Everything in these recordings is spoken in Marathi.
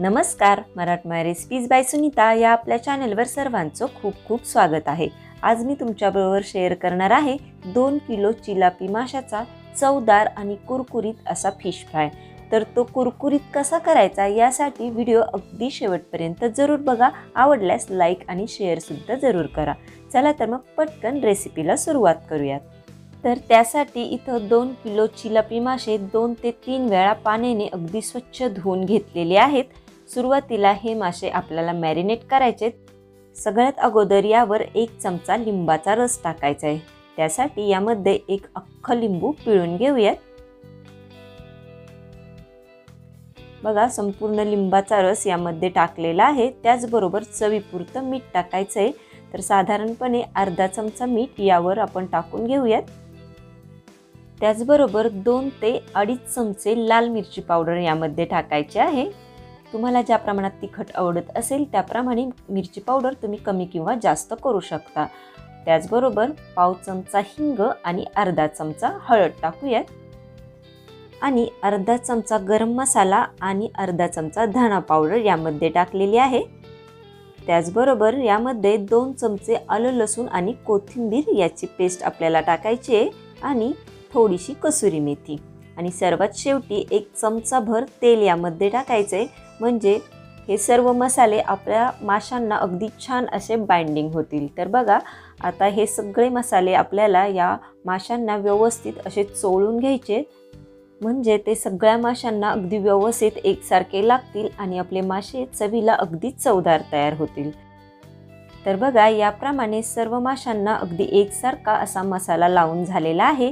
नमस्कार मराठमाय रेसिपीज बाय सुनीता या आपल्या चॅनलवर सर्वांचं खूप खूप स्वागत आहे. आज मी तुमच्याबरोबर शेअर करणार आहे दोन किलो चिलापी माशाचा चवदार आणि कुरकुरीत असा फिश फ्राय तर तो कुरकुरीत कसा करायचा यासाठी व्हिडिओ अगदी शेवटपर्यंत जरूर बघा. आवडल्यास लाईक आणि शेअरसुद्धा जरूर करा. चला तर मग पटकन रेसिपीला सुरुवात करूयात. तर त्यासाठी इथं दोन किलो चिलापी मासे दोन ते तीन वेळा पाण्याने अगदी स्वच्छ धुवून घेतलेले आहेत. सुरुवातीला हे मासे आपल्याला मॅरिनेट करायचे. सगळ्यात अगोदर यावर एक चमचा लिंबाचा रस टाकायचा आहे. त्यासाठी यामध्ये एक अख्खं लिंबू पिळून घेऊयात. बघा संपूर्ण लिंबाचा रस यामध्ये टाकलेला आहे. त्याचबरोबर चवीपुरतं मीठ टाकायचं आहे. तर साधारणपणे अर्धा चमचा मीठ यावर आपण टाकून घेऊयात. त्याचबरोबर दोन ते अडीच चमचे लाल मिरची पावडर यामध्ये टाकायचे आहे. तुम्हाला ज्या प्रमाणात तिखट आवडत असेल त्याप्रमाणे मिरची पावडर तुम्ही कमी किंवा जास्त करू शकता. त्याचबरोबर पाव चमचा हिंग आणि अर्धा चमचा हळद टाकूयात. आणि अर्धा चमचा गरम मसाला आणि अर्धा चमचा धणा पावडर यामध्ये टाकलेली आहे. त्याचबरोबर यामध्ये दोन चमचे आलं लसूण आणि कोथिंबीर याची पेस्ट आपल्याला टाकायची आहे आणि थोडीशी कसुरी मेथी. आणि सर्वात शेवटी एक चमचाभर तेल यामध्ये टाकायचं आहे म्हणजे हे सर्व मसाले आपल्या माशांना अगदी छान असे बाइंडिंग होतील. तर बघा आता हे सगळे मसाले आपल्याला या माशांना व्यवस्थित असे चोळून घ्यायचे. म्हणजे ते सगळ्या माशांना अगदी व्यवस्थित एकसारखे लागतील आणि आपले मासे चवीला अगदी चवदार तयार होतील. तर बघा याप्रमाणे सर्व माशांना अगदी एकसारखा असा मसाला लावून झालेला आहे.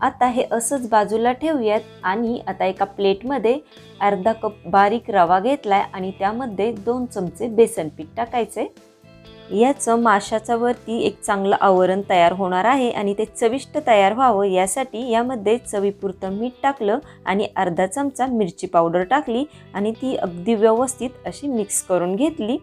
आता हे असंच बाजूला ठेवूयात आणि आता एका प्लेटमध्ये अर्धा कप बारीक रवा घेतलाय आणि त्यामध्ये दोन चमचे बेसन पीठ टाकायचे याचं माशाच्या वरती एक चांगलं आवरण तयार होणार आहे आणि ते चविष्ट तयार व्हावं यासाठी यामध्ये चवीपुरतं मीठ टाकलं आणि अर्धा चमचा मिरची पावडर टाकली आणि ती अगदी व्यवस्थित अशी मिक्स करून घेतली.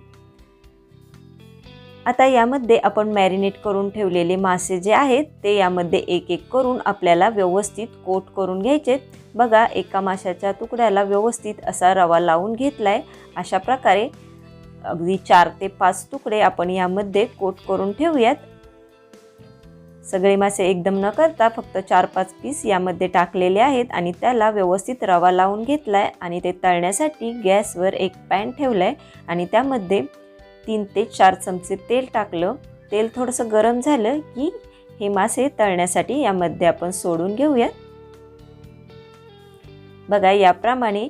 आता यामध्ये आपण मॅरिनेट करून ठेवलेले मासे जे आहेत ते यामध्ये एक एक करून आपल्याला व्यवस्थित कोट करून घ्यायचे. बघा एका माशाच्या तुकड्याला व्यवस्थित असा रवा लावून घेतला आहे अशा प्रकारे अगदी चार ते पाच तुकडे आपण यामध्ये कोट करून ठेवूयात. सगळे मासे एकदम न करता फक्त चार पाच पीस यामध्ये टाकलेले आहेत आणि त्याला व्यवस्थित रवा लावून घेतला आहे आणि ते तळण्यासाठी गॅसवर एक पॅन ठेवलाय आणि त्यामध्ये तीन ते चार चमचे तेल टाकलं. तेल थोडंसं गरम झालं की हे मासे तळण्यासाठी यामध्ये आपण सोडून घेऊयात. बघा याप्रमाणे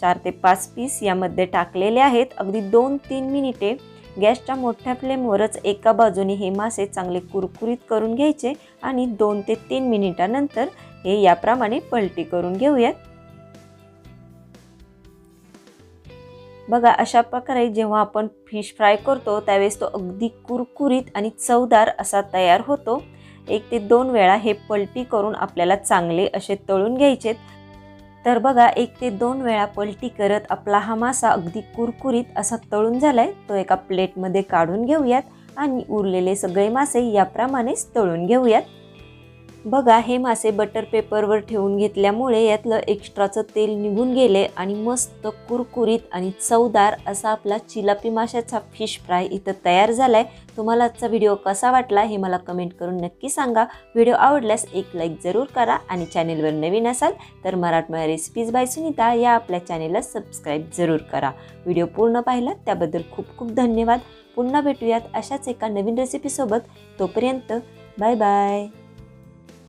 चार ते पाच पीस यामध्ये टाकलेले आहेत. अगदी दोन तीन मिनिटे गॅसच्या मोठ्या फ्लेमवरच एका बाजूने हे मासे चांगले कुरकुरीत करून घ्यायचे आणि दोन ते तीन मिनिटानंतर हे याप्रमाणे पलटी करून घेऊयात. बघा अशा प्रकारे जेव्हा आपण फिश फ्राय करतो त्यावेळेस तो अगदी कुरकुरीत आणि चवदार असा तयार होतो. एक ते दोन वेळा हे पलटी करून आपल्याला चांगले असे तळून घ्यायचेत. तर बघा एक ते दोन वेळा पलटी करत आपला हा मासा अगदी कुरकुरीत असा तळून झालाय. तो एका प्लेटमध्ये काढून घेऊयात आणि उरलेले सगळे मासे याप्रमाणेच तळून घेऊयात. बघा हे मासे बटर पेपरवर ठेवून घेतल्यामुळे यातलं एक्स्ट्राचं तेल निघून गेले आणि मस्त कुरकुरीत आणि चवदार असा आपला चिलापी माशाचा फिश फ्राय इथं तयार झाला आहे तुम्हाला आजचा व्हिडिओ कसा वाटला हे मला कमेंट करून नक्की सांगा. व्हिडिओ आवडल्यास एक लाईक जरूर करा आणि चॅनेलवर नवीन असाल तर मराठमोळ्या रेसिपीज बाय सुनीता या आपल्या चॅनेलला सबस्क्राईब जरूर करा. व्हिडिओ पूर्ण पाहिला त्याबद्दल खूप खूप धन्यवाद. पुन्हा भेटूयात अशाच एका नवीन रेसिपीसोबत तोपर्यंत बाय बाय